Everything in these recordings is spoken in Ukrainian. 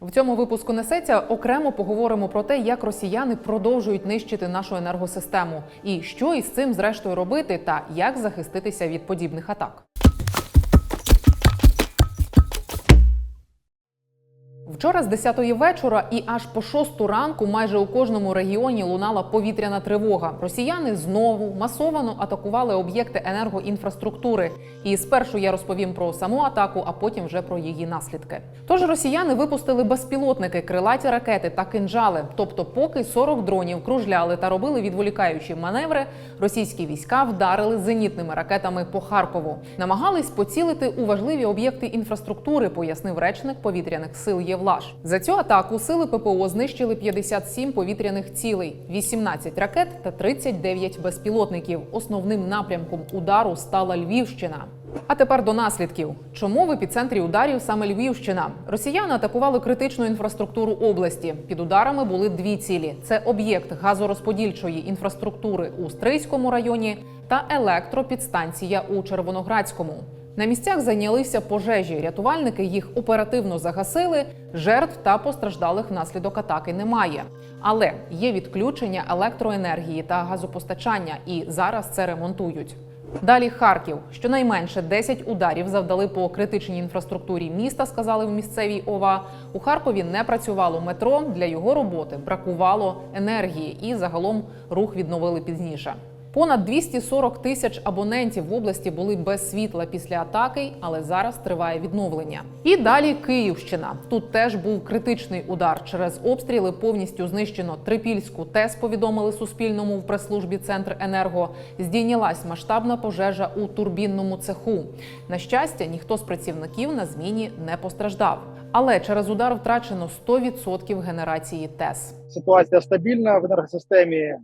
В цьому випуску несеться окремо поговоримо про те, як росіяни продовжують нищити нашу енергосистему, і що із цим зрештою робити, та як захиститися від подібних атак. Вчора з 10-ї вечора і аж по 6 ранку майже у кожному регіоні лунала повітряна тривога. Росіяни знову масовано атакували об'єкти енергоінфраструктури. І спершу я розповім про саму атаку, а потім вже про її наслідки. Тож росіяни випустили безпілотники, крилаті ракети та кинджали. Тобто, поки 40 дронів кружляли та робили відволікаючі маневри, російські війська вдарили зенітними ракетами по Харкову. Намагались поцілити у важливі об'єкти інфраструктури, пояснив речник повітряних сил Євлаш. За цю атаку сили ППО знищили 57 повітряних цілей, 18 ракет та 39 безпілотників. Основним напрямком удару стала Львівщина. А тепер до наслідків. Чому в епіцентрі ударів саме Львівщина? Росіяни атакували критичну інфраструктуру області. Під ударами були дві цілі: це об'єкт газорозподільчої інфраструктури у Стрийському районі та електропідстанція у Червоноградському. На місцях зайнялися пожежі. Рятувальники їх оперативно загасили. Жертв та постраждалих внаслідок атаки немає. Але є відключення електроенергії та газопостачання, і зараз це ремонтують. Далі Харків. Щонайменше 10 ударів завдали по критичній інфраструктурі міста, сказали в місцевій ОВА. У Харкові не працювало метро. Для його роботи бракувало енергії, і загалом рух відновили пізніше. Понад 240 тисяч абонентів в області були без світла після атаки, але зараз триває відновлення. І далі Київщина. Тут теж був критичний удар. Через обстріли повністю знищено Трипільську ТЕС. Повідомили Суспільному в прес-службі Центр Енерго. Здійнялась масштабна пожежа у турбінному цеху. На щастя, ніхто з працівників на зміні не постраждав. Але через удар втрачено 100% генерації ТЕС. Ситуація стабільна в енергосистемі.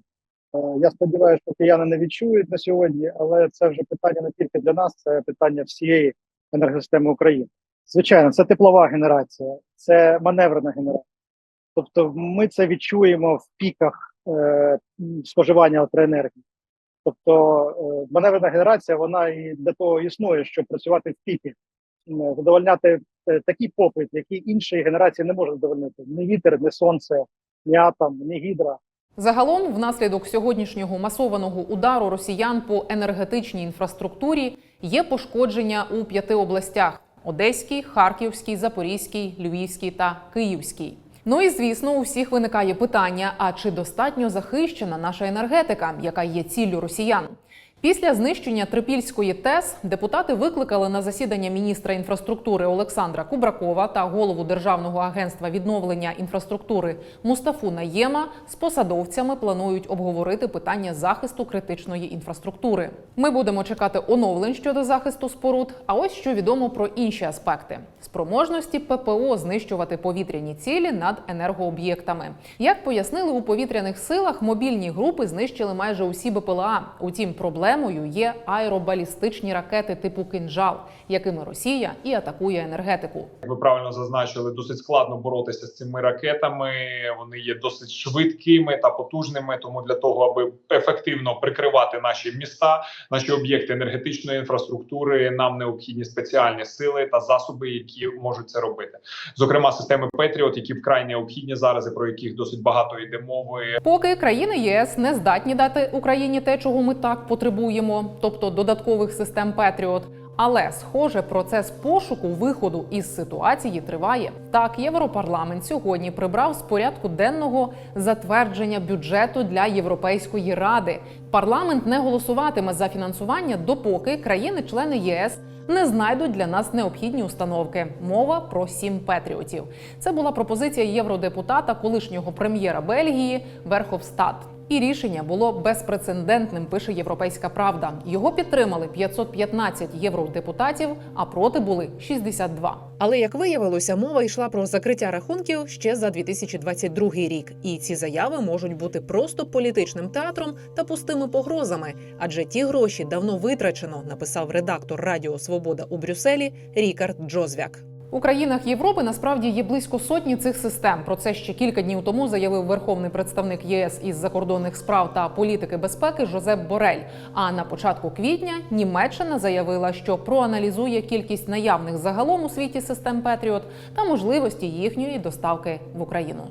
Е, Я сподіваюся, що кияни не відчують на сьогодні, але це вже питання не тільки для нас, це питання всієї енергосистеми України. Звичайно, це теплова генерація, це маневрена генерація. Тобто, ми це відчуємо в піках е, споживання електроенергії. Тобто, е, маневрена генерація вона і для того існує, щоб працювати в піки, задовольняти е, такий попит, який інші генерації не можуть задовольнити: ні вітер, ні сонце, ні атом, ні гідра. Загалом, внаслідок сьогоднішнього масованого удару росіян по енергетичній інфраструктурі є пошкодження у п'яти областях: Одеській, Харківській, Запорізькій, Львівській та Київській. Ну і звісно, у всіх виникає питання: а чи достатньо захищена наша енергетика, яка є ціллю росіян? Після знищення Трипільської ТЕС депутати викликали на засідання міністра інфраструктури Олександра Кубракова та голову Державного агентства відновлення інфраструктури Мустафу Наєма з посадовцями планують обговорити питання захисту критичної інфраструктури. Ми будемо чекати оновлень щодо захисту споруд. А ось що відомо про інші аспекти: спроможності ППО знищувати повітряні цілі над енергооб'єктами. Як пояснили у повітряних силах, мобільні групи знищили майже усі БПЛА. Утім, проблемою є аеробалістичні ракети типу кинжал, якими Росія і атакує енергетику. Як ви правильно зазначили, досить складно боротися з цими ракетами. Вони є досить швидкими та потужними. Тому для того, аби ефективно прикривати наші міста, наші об'єкти енергетичної інфраструктури, нам необхідні спеціальні сили та засоби, які можуть це робити. Зокрема, системи Петріот, які вкрай необхідні зараз, і про яких досить багато йде мови. Поки країни ЄС не здатні дати Україні те, чого ми так потребуємо, тобто додаткових систем Петріот. Але схоже, процес пошуку виходу із ситуації триває. Так, Європарламент сьогодні прибрав з порядку денного затвердження бюджету для Європейської ради. Парламент не голосуватиме за фінансування, допоки країни-члени ЄС не знайдуть для нас необхідні установки. Мова про сім петріотів. Це була пропозиція євродепутата, колишнього прем'єра Бельгії Верховстат. І рішення було безпрецедентним. Пише Європейська Правда. Його підтримали 515 євродепутатів, а проти були 62. Але як виявилося, мова йшла про закриття рахунків ще за 2022 рік, і ці заяви можуть бути просто політичним театром та пустими погрозами, адже ті гроші давно витрачено, написав редактор Радіо Свобода у Брюсселі Рікард Джозвяк. У країнах Європи насправді є близько сотні цих систем. Про це ще кілька днів тому заявив верховний представник ЄС із закордонних справ та політики безпеки Жозеп Борель. А на початку квітня Німеччина заявила, що проаналізує кількість наявних загалом у світі систем Петріот та можливості їхньої доставки в Україну.